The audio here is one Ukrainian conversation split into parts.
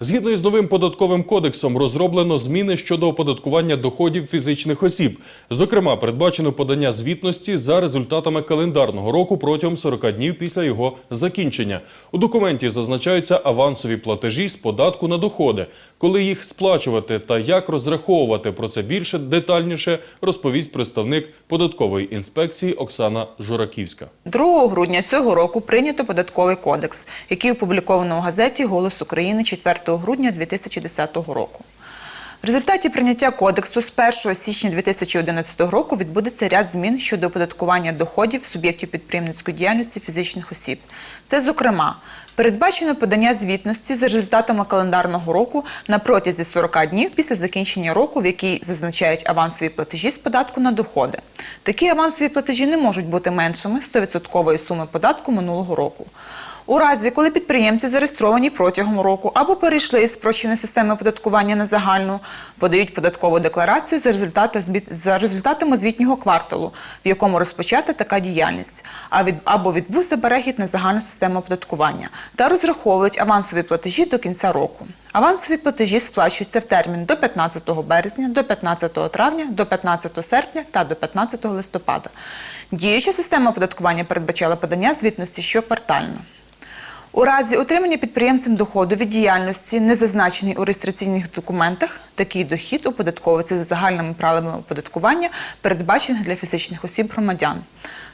Згідно із новим податковим кодексом розроблено зміни щодо оподаткування доходів фізичних осіб. Зокрема, передбачено подання звітності за результатами календарного року протягом 40 днів після його закінчення. У документі зазначаються авансові платежі з податку на доходи, коли їх сплачувати та як розраховувати. Про це більше детальніше розповість представник податкової інспекції Оксана Жураківська. 2 грудня цього року прийнято податковий кодекс, який опубліковано у газеті Голос України 4 грудня 2010 року. В результаті прийняття кодексу з 1 січня 2011 року відбудеться ряд змін щодо оподаткування доходів суб'єктів підприємницької діяльності фізичних осіб. Це, зокрема, передбачено подання звітності за результатами календарного року на протязі 40 днів після закінчення року, в якій зазначають авансові платежі з податку на доходи. Такі авансові платежі не можуть бути меншими 100% суми податку минулого року. У разі, коли підприємці зареєстровані протягом року або перейшли із спрощеної системи оподаткування на загальну, подають податкову декларацію за, результати, за результатами звітнього кварталу, в якому розпочата така діяльність, або відбувся перехід на загальну систему оподаткування та розраховують авансові платежі до кінця року. Авансові платежі сплачуються в термін до 15 березня, до 15 травня, до 15 серпня та до 15 листопада. Діюча система оподаткування передбачала подання звітності щоквартально. У разі отримання підприємцем доходу від діяльності, не зазначений у реєстраційних документах, такий дохід оподатковується за загальними правилами оподаткування, передбачених для фізичних осіб громадян.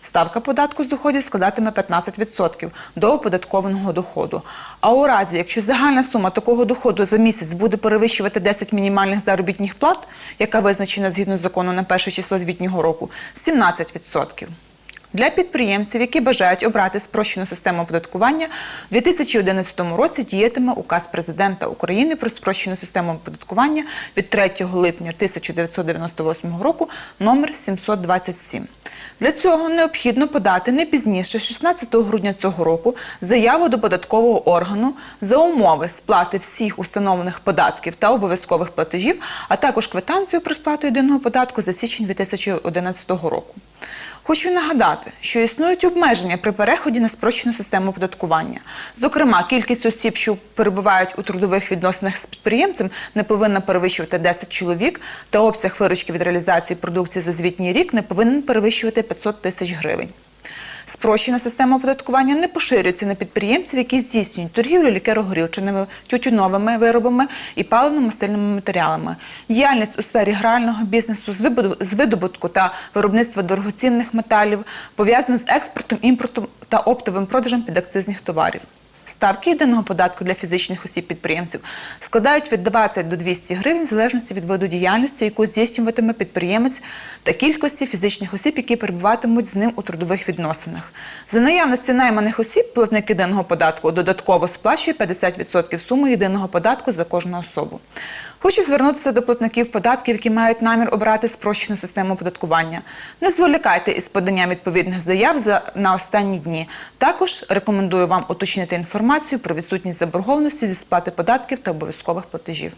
Ставка податку з доходів складатиме 15% до оподаткованого доходу. А у разі, якщо загальна сума такого доходу за місяць буде перевищувати 10 мінімальних заробітних плат, яка визначена згідно з закону на перше число звітнього року, 17%. Для підприємців, які бажають обрати спрощену систему оподаткування, у 2011 році діятиме указ президента України про спрощену систему оподаткування від 3 липня 1998 року номер 727. Для цього необхідно подати не пізніше 16 грудня цього року заяву до податкового органу за умови сплати всіх установлених податків та обов'язкових платежів, а також квитанцію про сплату єдиного податку за січень 2011 року. Хочу нагадати, що існують обмеження при переході на спрощену систему оподаткування. Зокрема, кількість осіб, що перебувають у трудових відносинах з підприємцем, не повинна перевищувати 10 чоловік, та обсяг виручки від реалізації продукції за звітній рік не повинен перевищувати 500 тисяч гривень. Спрощена система оподаткування не поширюється на підприємців, які здійснюють торгівлю лікеро-горілчаними, тютюновими виробами і паливно-мастильними матеріалами, діяльність у сфері грального бізнесу з видобутку та виробництва дорогоцінних металів, пов'язана з експортом, імпортом та оптовим продажем підакцизних товарів. Ставки єдиного податку для фізичних осіб-підприємців складають від 20 до 200 гривень в залежності від виду діяльності, яку здійснюватиме підприємець та кількості фізичних осіб, які перебуватимуть з ним у трудових відносинах. За наявності найманих осіб платник єдиного податку додатково сплачує 50% суми єдиного податку за кожну особу. Хочу звернутися до платників податків, які мають намір обрати спрощену систему оподаткування. Не зволікайте із поданням відповідних заяв на останні дні. Також рекомендую вам уточнити інформацію про відсутність заборгованості зі сплати податків та обов'язкових платежів.